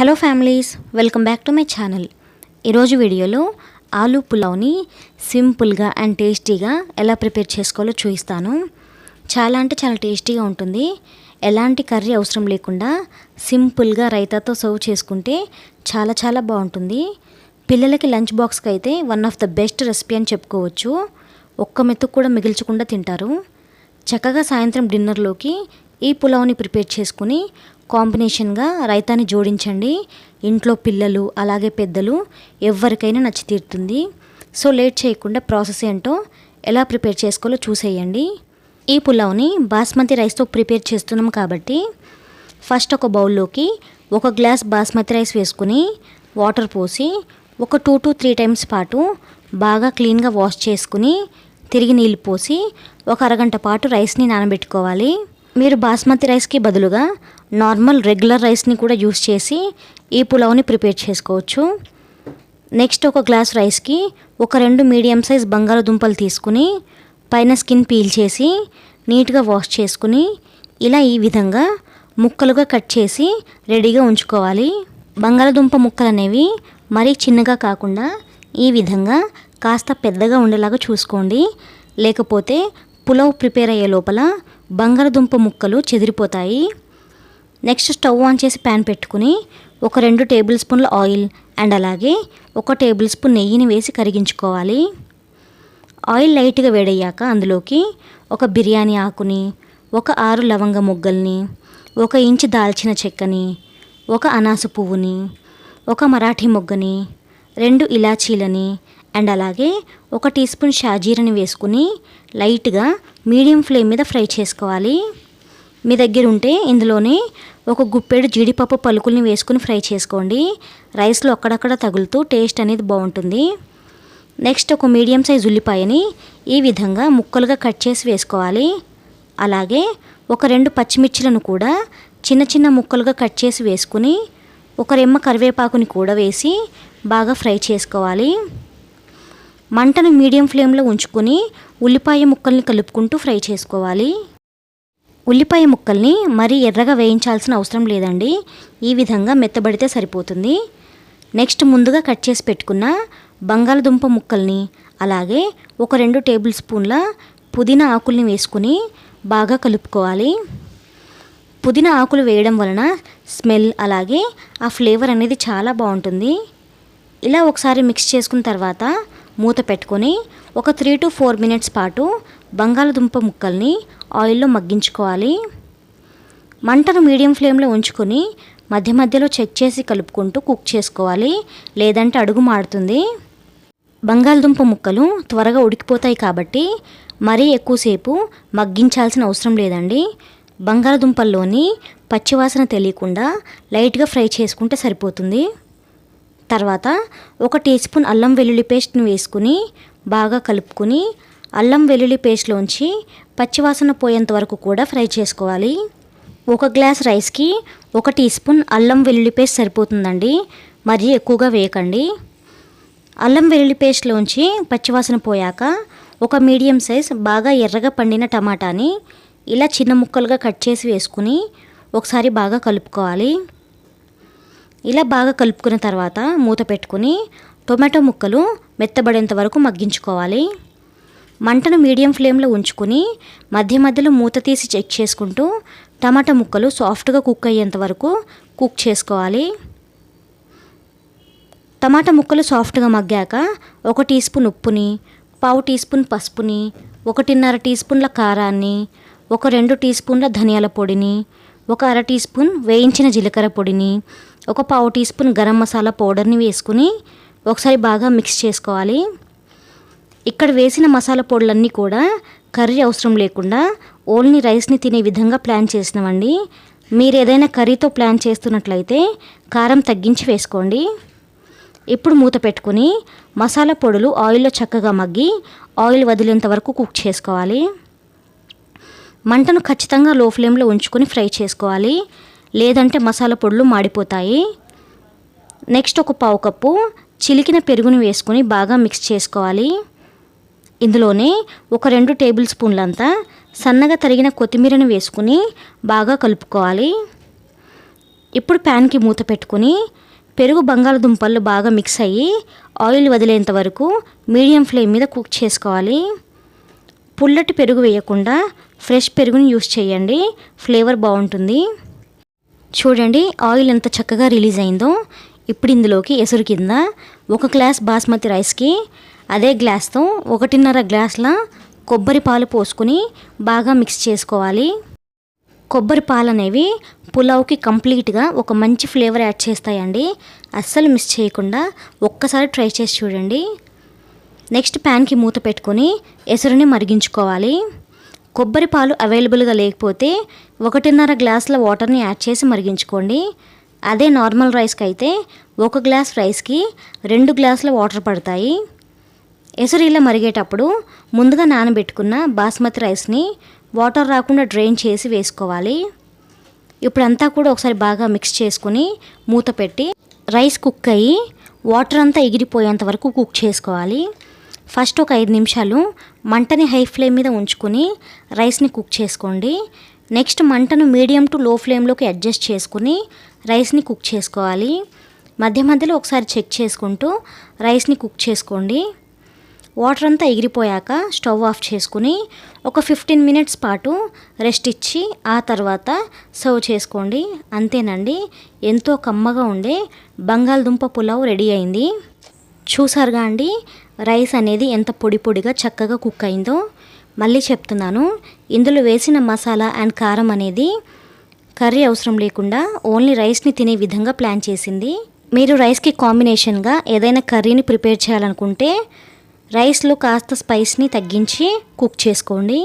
Hello families welcome back to my channel. ఈరోజు వీడియోలో ఆలూ పులావ్ని సింపుల్గా అండ్ టేస్టీగా ఎలా ప్రిపేర్ చేసుకోవాలో చూపిస్తాను. చాలా అంటే చాలా టేస్టీగా ఉంటుంది. ఎలాంటి కర్రీ అవసరం లేకుండా సింపుల్గా రైతాతో సర్వ్ చేసుకుంటే చాలా చాలా బాగుంటుంది. పిల్లలకి లంచ్ బాక్స్కి అయితే one of the best recipe అని చెప్పుకోవచ్చు. ఒక్క మెతుకు కూడా మిగిల్చకుండా తింటారు. చక్కగా సాయంత్రం డిన్నర్లోకి ఈ పులావ్ని ప్రిపేర్ చేసుకుని కాంబినేషన్గా రైతాన్ని జోడించండి. ఇంట్లో పిల్లలు అలాగే పెద్దలు ఎవరికైనా నచ్చి తీరుతుంది. సో లేట్ చేయకుండా ప్రాసెస్ ఏంటో ఎలా ప్రిపేర్ చేసుకోవాలో చూసేయండి. ఈ పులావ్ని బాస్మతి రైస్తో ప్రిపేర్ చేస్తున్నాం కాబట్టి ఫస్ట్ ఒక బౌల్లోకి ఒక గ్లాస్ బాస్మతి రైస్ వేసుకుని వాటర్ పోసి ఒక టూ టు త్రీ టైమ్స్ పాటు బాగా క్లీన్గా వాష్ చేసుకుని తిరిగి నీళ్ళు పోసి ఒక అరగంట పాటు రైస్ని నానబెట్టుకోవాలి. మీరు బాస్మతి రైస్కి బదులుగా నార్మల్ రెగ్యులర్ రైస్ని కూడా యూస్ చేసి ఈ పులావ్ని ప్రిపేర్ చేసుకోవచ్చు. నెక్స్ట్ ఒక గ్లాస్ రైస్కి ఒక రెండు మీడియం సైజ్ బంగాళదుంపలు తీసుకుని పైన స్కిన్ పీల్ చేసి నీట్గా వాష్ చేసుకుని ఇలా ఈ విధంగా ముక్కలుగా కట్ చేసి రెడీగా ఉంచుకోవాలి. బంగాళదుంప ముక్కలు అనేవి మరీ చిన్నగా కాకుండా ఈ విధంగా కాస్త పెద్దగా ఉండేలాగా చూసుకోండి. లేకపోతే పులావ్ ప్రిపేర్ అయ్యే లోపల బంగాళదుంప ముక్కలు చెదిరిపోతాయి. నెక్స్ట్ స్టవ్ ఆన్ చేసి ప్యాన్ పెట్టుకుని ఒక రెండు టేబుల్ స్పూన్ల ఆయిల్ అండ్ అలాగే ఒక టేబుల్ స్పూన్ నెయ్యిని వేసి కరిగించుకోవాలి. ఆయిల్ లైట్గా వేడయ్యాక అందులోకి ఒక బిర్యానీ ఆకుని ఒక ఆరు లవంగ మొగ్గల్ని ఒక ఇంచు దాల్చిన చెక్కని ఒక అనాస పువ్వుని ఒక మరాఠీ మొగ్గని రెండు ఇలాచీలని అండ్ అలాగే ఒక టీ స్పూన్ షాజీరని వేసుకుని లైట్గా మీడియం ఫ్లేమ్ మీద ఫ్రై చేసుకోవాలి. మీ దగ్గర ఉంటే ఇందులోనే ఒక గుప్పెడు జీడిపప్పు పలుకుల్ని వేసుకుని ఫ్రై చేసుకోండి. రైస్లో అక్కడక్కడ తగులుతూ టేస్ట్ అనేది బాగుంటుంది. నెక్స్ట్ ఒక మీడియం సైజ్ ఉల్లిపాయని ఈ విధంగా ముక్కలుగా కట్ చేసి వేసుకోవాలి. అలాగే ఒక రెండు పచ్చిమిర్చిలను కూడా చిన్న చిన్న ముక్కలుగా కట్ చేసి వేసుకుని ఒక రెమ్మ కరివేపాకుని కూడా వేసి బాగా ఫ్రై చేసుకోవాలి. మంటను మీడియం ఫ్లేమ్లో ఉంచుకొని ఉల్లిపాయ ముక్కల్ని కలుపుకుంటూ ఫ్రై చేసుకోవాలి. ఉల్లిపాయ ముక్కల్ని మరీ ఎర్రగా వేయించాల్సిన అవసరం లేదండి. ఈ విధంగా మెత్తబడితే సరిపోతుంది. నెక్స్ట్ ముందుగా కట్ చేసి పెట్టుకున్న బంగాళదుంప ముక్కల్ని అలాగే ఒక రెండు టేబుల్ స్పూన్ల పుదీనా ఆకుల్ని వేసుకుని బాగా కలుపుకోవాలి. పుదీనా ఆకులు వేయడం వలన స్మెల్ అలాగే ఆ ఫ్లేవర్ అనేది చాలా బాగుంటుంది. ఇలా ఒకసారి మిక్స్ చేసుకున్న తర్వాత మూత పెట్టుకొని ఒక త్రీ టు ఫోర్ మినిట్స్ పాటు బంగాళదుంప ముక్కల్ని ఆయిల్లో మగ్గించుకోవాలి. మంటను మీడియం ఫ్లేమ్లో ఉంచుకొని మధ్య మధ్యలో చెక్ చేసి కలుపుకుంటూ కుక్ చేసుకోవాలి. లేదంటే అడుగు మాడుతుంది బంగాళదుంప ముక్కలు త్వరగా ఉడికిపోతాయి కాబట్టి మరీ ఎక్కువసేపు మగ్గించాల్సిన అవసరం లేదండి. బంగాళదుంపల్లోని పచ్చివాసన తెలియకుండా లైట్గా ఫ్రై చేసుకుంటే సరిపోతుంది. తర్వాత ఒక టీ స్పూన్ అల్లం వెల్లుల్లి పేస్ట్ని వేసుకుని బాగా కలుపుకుని అల్లం వెల్లుల్లి పేస్ట్లోంచి పచ్చివాసన పోయేంత వరకు కూడా ఫ్రై చేసుకోవాలి. ఒక గ్లాస్ రైస్కి ఒక టీ స్పూన్ అల్లం వెల్లుల్లి పేస్ట్ సరిపోతుందండి. మరీ ఎక్కువగా వేయకండి. అల్లం వెల్లుల్లి పేస్ట్లోంచి పచ్చివాసన పోయాక ఒక మీడియం సైజ్ బాగా ఎర్రగా పండిన టమాటాని ఇలా చిన్న ముక్కలుగా కట్ చేసి వేసుకుని ఒకసారి బాగా కలుపుకోవాలి. ఇలా బాగా కలుపుకున్న తర్వాత మూత పెట్టుకుని టొమాటో ముక్కలు మెత్తబడేంత వరకు మగ్గించుకోవాలి. మంటను మీడియం ఫ్లేమ్లో ఉంచుకుని మధ్య మధ్యలో మూత తీసి చెక్ చేసుకుంటూ టమాటా ముక్కలు సాఫ్ట్గా కుక్ అయ్యేంత వరకు కుక్ చేసుకోవాలి. టమాటా ముక్కలు సాఫ్ట్గా మగ్గాక ఒక టీ స్పూన్ ఉప్పుని పావు టీ స్పూన్ పసుపుని ఒకటిన్నర టీ స్పూన్ల కారాన్ని ఒక రెండు టీ స్పూన్ల ధనియాల పొడిని ఒక అర టీ స్పూన్ వేయించిన జీలకర్ర పొడిని ఒక పావు టీ స్పూన్ గరం మసాలా పౌడర్ని వేసుకుని ఒకసారి బాగా మిక్స్ చేసుకోవాలి. ఇక్కడ వేసిన మసాలా పొడులన్నీ కూడా కర్రీ అవసరం లేకుండా ఓన్లీ రైస్ని తినే విధంగా ప్లాన్ చేసినామండి మీరు ఏదైనా కర్రీతో ప్లాన్ చేస్తున్నట్లయితే కారం తగ్గించి వేసుకోండి. ఇప్పుడు మూత పెట్టుకుని మసాలా పొడులు ఆయిల్లో చక్కగా మగ్గి ఆయిల్ వదిలేంత వరకు కుక్ చేసుకోవాలి. మంటను ఖచ్చితంగా లో ఫ్లేమ్లో ఉంచుకొని ఫ్రై చేసుకోవాలి. లేదంటే మసాలా పొడులు మాడిపోతాయి. నెక్స్ట్ ఒక పావు కప్పు చిలికిన పెరుగుని వేసుకొని బాగా మిక్స్ చేసుకోవాలి. ఇందులోనే ఒక రెండు టేబుల్ స్పూన్లంతా సన్నగా తరిగిన కొత్తిమీరని వేసుకుని బాగా కలుపుకోవాలి. ఇప్పుడు ప్యాన్కి మూత పెట్టుకుని పెరుగు బంగాళదుంపలు బాగా మిక్స్ అయ్యి ఆయిల్ వదిలేంత వరకు మీడియం ఫ్లేమ్ మీద కుక్ చేసుకోవాలి. పుల్లటి పెరుగు వేయకుండా ఫ్రెష్ పెరుగుని యూస్ చేయండి. ఫ్లేవర్ బాగుంటుంది. చూడండి ఆయిల్ ఎంత చక్కగా రిలీజ్ అయిందో. ఇప్పుడు ఇందులోకి ఎసురు కింద ఒక గ్లాస్ బాస్మతి రైస్కి అదే గ్లాస్తో ఒకటిన్నర గ్లాసుల కొబ్బరి పాలు పోసుకుని బాగా మిక్స్ చేసుకోవాలి. కొబ్బరి పాలు అనేవి పులావ్కి కంప్లీట్గా ఒక మంచి ఫ్లేవర్ యాడ్ చేస్తాయండి. అస్సలు మిస్ చేయకుండా ఒక్కసారి ట్రై చేసి చూడండి. నెక్స్ట్ ప్యాన్కి మూత పెట్టుకొని ఎసురుని మరిగించుకోవాలి. కొబ్బరి పాలు అవైలబుల్గా లేకపోతే ఒకటిన్నర గ్లాసుల వాటర్ని యాడ్ చేసి మరిగించుకోండి. అదే నార్మల్ రైస్కి అయితే ఒక గ్లాస్ రైస్కి రెండు గ్లాసుల వాటర్ పడతాయి. ఎసురు ఇలా మరిగేటప్పుడు ముందుగా నానబెట్టుకున్న బాస్మతి రైస్ని వాటర్ రాకుండా డ్రైన్ చేసి వేసుకోవాలి. ఇప్పుడంతా కూడా ఒకసారి బాగా మిక్స్ చేసుకుని మూత పెట్టి రైస్ కుక్ అయ్యి వాటర్ అంతా ఎగిరిపోయేంత వరకు కుక్ చేసుకోవాలి. ఫస్ట్ ఒక ఐదు నిమిషాలు మంటని హై ఫ్లేమ్ మీద ఉంచుకొని రైస్ని కుక్ చేసుకోండి. నెక్స్ట్ మంటను మీడియం టు లో ఫ్లేమ్లోకి అడ్జస్ట్ చేసుకుని రైస్ని కుక్ చేసుకోవాలి. మధ్య మధ్యలో ఒకసారి చెక్ చేసుకుంటూ రైస్ని కుక్ చేసుకోండి. వాటర్ అంతా ఎగిరిపోయాక స్టవ్ ఆఫ్ చేసుకుని ఒక ఫిఫ్టీన్ మినిట్స్ పాటు రెస్ట్ ఇచ్చి ఆ తర్వాత సర్వ్ చేసుకోండి. అంతేనండి. ఎంతో కమ్మగా ఉండే బంగాళదుంప పులావ్ రెడీ అయింది. చూసారుగా అండి? రైస్ అనేది ఎంత పొడి పొడిగా చక్కగా కుక్ అయిందో మళ్ళీ చెప్తున్నాను. ఇందులో వేసిన మసాలా అండ్ కారం అనేది కర్రీ అవసరం లేకుండా ఓన్లీ రైస్ని తినే విధంగా ప్లాన్ చేసింది. మీరు రైస్కి కాంబినేషన్గా ఏదైనా కర్రీని ప్రిపేర్ చేయాలనుకుంటే రైస్లో కాస్త స్పైస్ని తగ్గించి కుక్ చేసుకోండి.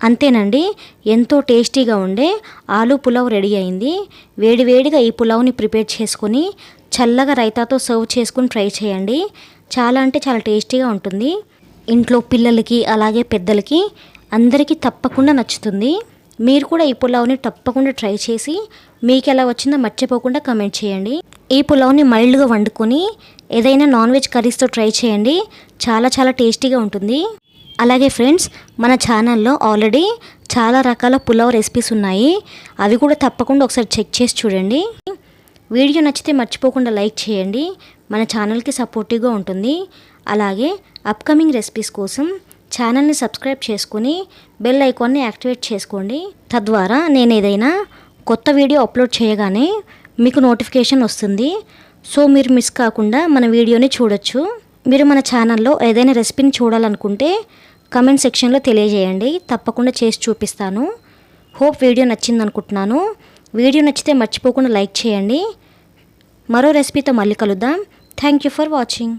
అంతేనండి ఎంతో టేస్టీగా ఉండే ఆలూ పులావ్ రెడీ అయింది. వేడివేడిగా ఈ పులావ్ని ప్రిపేర్ చేసుకొని చల్లగా రైతాతో సర్వ్ చేసుకుని ట్రై చేయండి. చాలా అంటే చాలా టేస్టీగా ఉంటుంది. ఇంట్లో పిల్లలకి అలాగే పెద్దలకి అందరికీ తప్పకుండా నచ్చుతుంది. మీరు కూడా ఈ పులావ్ని తప్పకుండా ట్రై చేసి మీకు ఎలా వచ్చిందో మర్చిపోకుండా కమెంట్ చేయండి. ఈ పులావ్ని మైల్డ్గా వండుకొని ఏదైనా నాన్ వెజ్ కర్రీస్తో ట్రై చేయండి. చాలా చాలా టేస్టీగా ఉంటుంది. అలాగే ఫ్రెండ్స్ మన ఛానల్లో ఆల్రెడీ చాలా రకాల పులావ్ రెసిపీస్ ఉన్నాయి. అవి కూడా తప్పకుండా ఒకసారి చెక్ చేసి చూడండి. వీడియో నచ్చితే మర్చిపోకుండా లైక్ చేయండి. మన ఛానల్కి సపోర్టివ్గా ఉంటుంది. అలాగే అప్కమింగ్ రెసిపీస్ కోసం ఛానల్ని సబ్స్క్రైబ్ చేసుకుని బెల్ ఐకాన్ని యాక్టివేట్ చేసుకోండి. తద్వారా నేను ఏదైనా కొత్త వీడియో అప్లోడ్ చేయగానే మీకు నోటిఫికేషన్ వస్తుంది. సో మీరు మిస్ కాకుండా మన వీడియోని చూడొచ్చు. మీరు మన ఛానల్లో ఏదైనా రెసిపీని చూడాలనుకుంటే కమెంట్ సెక్షన్లో తెలియజేయండి. తప్పకుండా చేసి చూపిస్తాను. హోప్ వీడియో నచ్చింది అనుకుంటున్నాను వీడియో నచ్చితే మర్చిపోకుండా లైక్ చేయండి. మరో రెసిపీతో మళ్ళీ కలుద్దాం. Thank you for watching